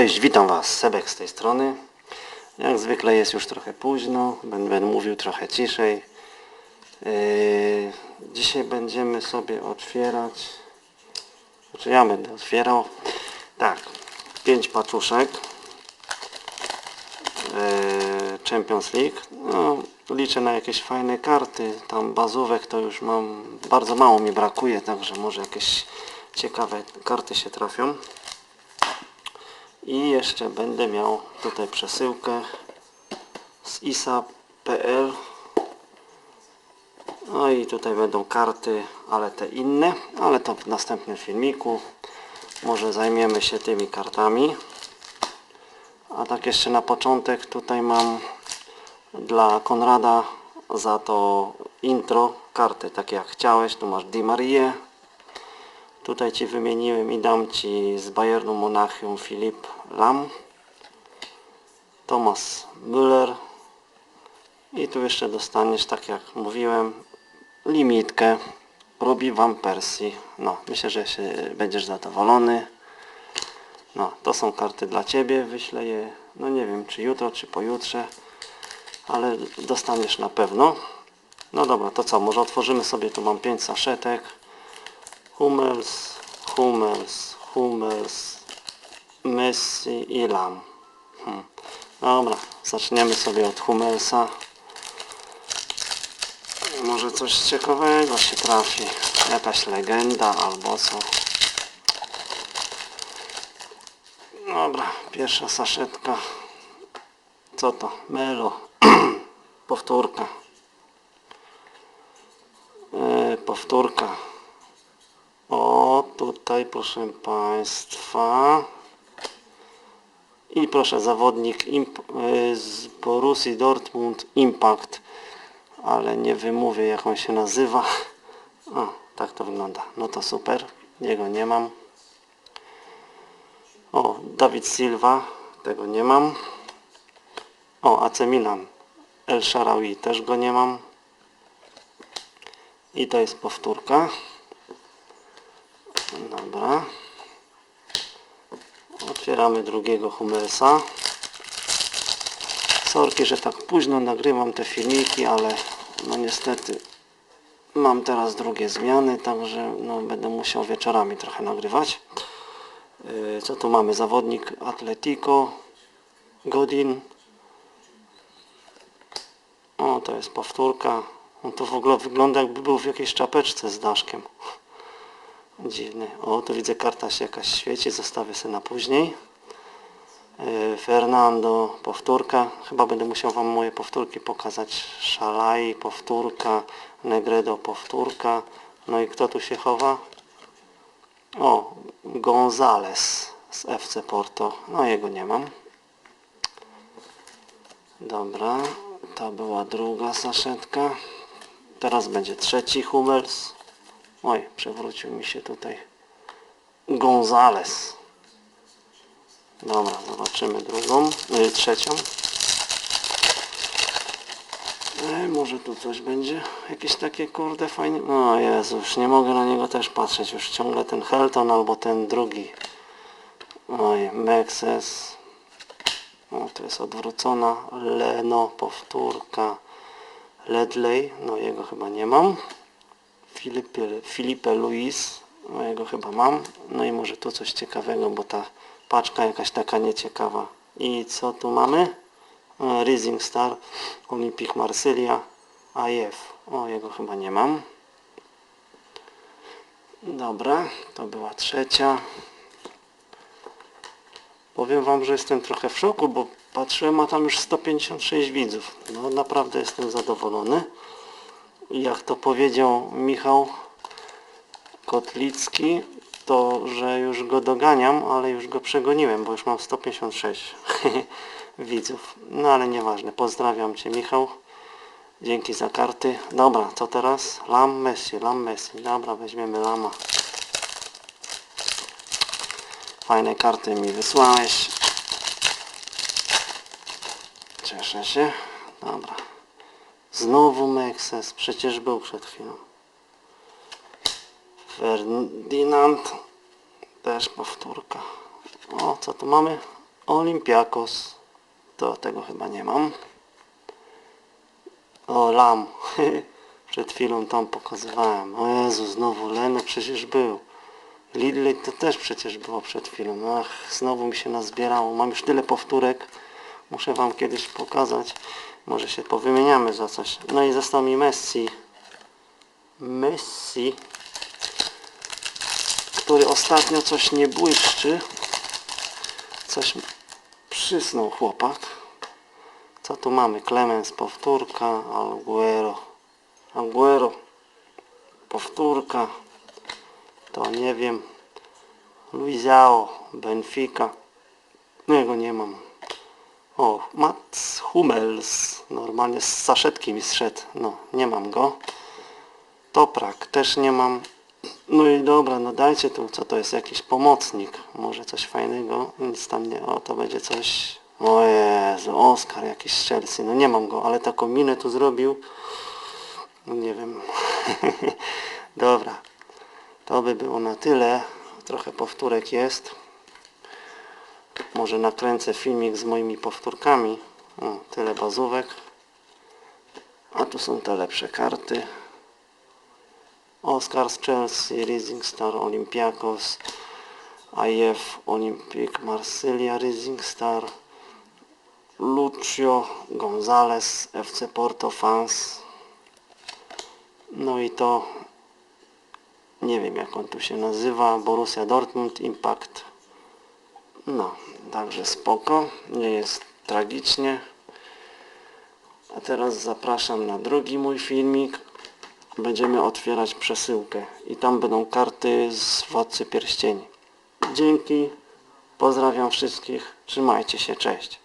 Cześć, witam Was, Sebek z tej strony. Jak zwykle jest już trochę późno, będę mówił trochę ciszej. Yy, dzisiaj będziemy sobie otwierać, znaczy ja będę otwierał, tak, pięć paczuszek yy, Champions League. No, liczę na jakieś fajne karty, tam bazówek to już mam, bardzo mało mi brakuje, także może jakieś ciekawe karty się trafią. I jeszcze będę miał tutaj przesyłkę z isa.pl No i tutaj będą karty, ale te inne, ale to w następnym filmiku. Może zajmiemy się tymi kartami. A tak jeszcze na początek tutaj mam dla Konrada za to intro karty takie jak chciałeś. Tu masz Di Maria, Tutaj Ci wymieniłem i dam Ci z Bayernu Monachium Filip Lam, Thomas Müller i tu jeszcze dostaniesz, tak jak mówiłem, limitkę Robi Van Persie. No, myślę, że się będziesz zadowolony. No, to są karty dla Ciebie, wyślę je, no nie wiem, czy jutro, czy pojutrze, ale dostaniesz na pewno. No dobra, to co, może otworzymy sobie, tu mam 5 saszetek. Hummels, Hummels, Hummels, Messi i Lam. Hmm. Dobra, zaczniemy sobie od Hummelsa. Może coś ciekawego się trafi. Jakaś legenda albo co. Dobra, pierwsza saszetka. Co to? Melo. Powtórka. E, powtórka. Tutaj proszę Państwa. I proszę, zawodnik imp, y, z Borussii Dortmund Impact. Ale nie wymówię jak on się nazywa. O, tak to wygląda. No to super. Jego nie mam. O, Dawid Silva. Tego nie mam. O, AC Milan. El Sharawi. Też go nie mam. I to jest powtórka. Dobra. Otwieramy drugiego Hummelsa. Sorki, że tak późno nagrywam te filmiki, ale no niestety mam teraz drugie zmiany, także no będę musiał wieczorami trochę nagrywać. Yy, Co tu mamy? Zawodnik Atletico, Godin. O, to jest powtórka. On to w ogóle wygląda jakby był w jakiejś czapeczce z daszkiem. Dziwny. O, tu widzę karta się jakaś świeci, zostawię sobie na później. Yy, Fernando, powtórka. Chyba będę musiał Wam moje powtórki pokazać. Szalai, powtórka. Negredo, powtórka. No i kto tu się chowa? O, Gonzales z FC Porto. No jego nie mam. Dobra, to była druga saszetka. Teraz będzie trzeci Hummels. Oj, przewrócił mi się tutaj Gonzales. Dobra, zobaczymy drugą, y, trzecią. E, może tu coś będzie, jakieś takie kurde fajne. O Jezu, już nie mogę na niego też patrzeć, już ciągle ten Helton albo ten drugi. Oj, Mexes. O, to jest odwrócona. Leno, powtórka. Ledley, no jego chyba nie mam. Filipe, Filipe Luis, no jego chyba mam. No i może tu coś ciekawego, bo ta paczka jakaś taka nieciekawa. I co tu mamy? E, Rising Star, Olympique Marsylia, AIF. O, jego chyba nie mam. Dobra, to była trzecia. Powiem Wam, że jestem trochę w szoku, bo patrzyłem, a tam już 156 widzów. No naprawdę jestem zadowolony jak to powiedział Michał Kotlicki, to że już go doganiam, ale już go przegoniłem, bo już mam 156 widzów. No ale nieważne, pozdrawiam Cię Michał. Dzięki za karty. Dobra, co teraz? Lam Messi, Lam Messi. Dobra, weźmiemy Lama. Fajne karty mi wysłałeś. Cieszę się. Dobra. Znowu Mexes, przecież był przed chwilą. Ferdinand, też powtórka. O, co tu mamy? Olympiakos. To tego chyba nie mam. O, Lam. Przed chwilą tam pokazywałem. O Jezu, znowu Leno przecież był. Lidley to też przecież było przed chwilą. Ach, znowu mi się nazbierało. Mam już tyle powtórek. Muszę wam kiedyś pokazać. Może się powymieniamy za coś. No i został mi Messi. Messi. Który ostatnio coś nie błyszczy. Coś przysnął chłopak. Co tu mamy? Clemens, powtórka, Aguero. Aguero, powtórka. To nie wiem. Luizao, Benfica. No nie mam. O, Mats Hummels. Normalnie z saszetki mi zszedł. No, nie mam go. Toprak też nie mam. No i dobra, no dajcie tu, co to jest, jakiś pomocnik. Może coś fajnego. Nic tam nie, o to będzie coś. O Jezu, Oskar jakiś z Chelsea. No nie mam go, ale taką minę tu zrobił. No nie wiem. dobra. To by było na tyle. Trochę powtórek jest. Może nakręcę filmik z moimi powtórkami. O, tyle bazówek. A tu są te lepsze karty. Oscar z Chelsea, Rising Star Olympiakos, IF Olympique Marsylia Rising Star, Lucio Gonzalez, FC Porto Fans. No i to nie wiem jak on tu się nazywa, Borussia Dortmund Impact. No, także spoko, nie jest tragicznie. A teraz zapraszam na drugi mój filmik. Będziemy otwierać przesyłkę i tam będą karty z Władcy Pierścieni. Dzięki, pozdrawiam wszystkich, trzymajcie się, cześć.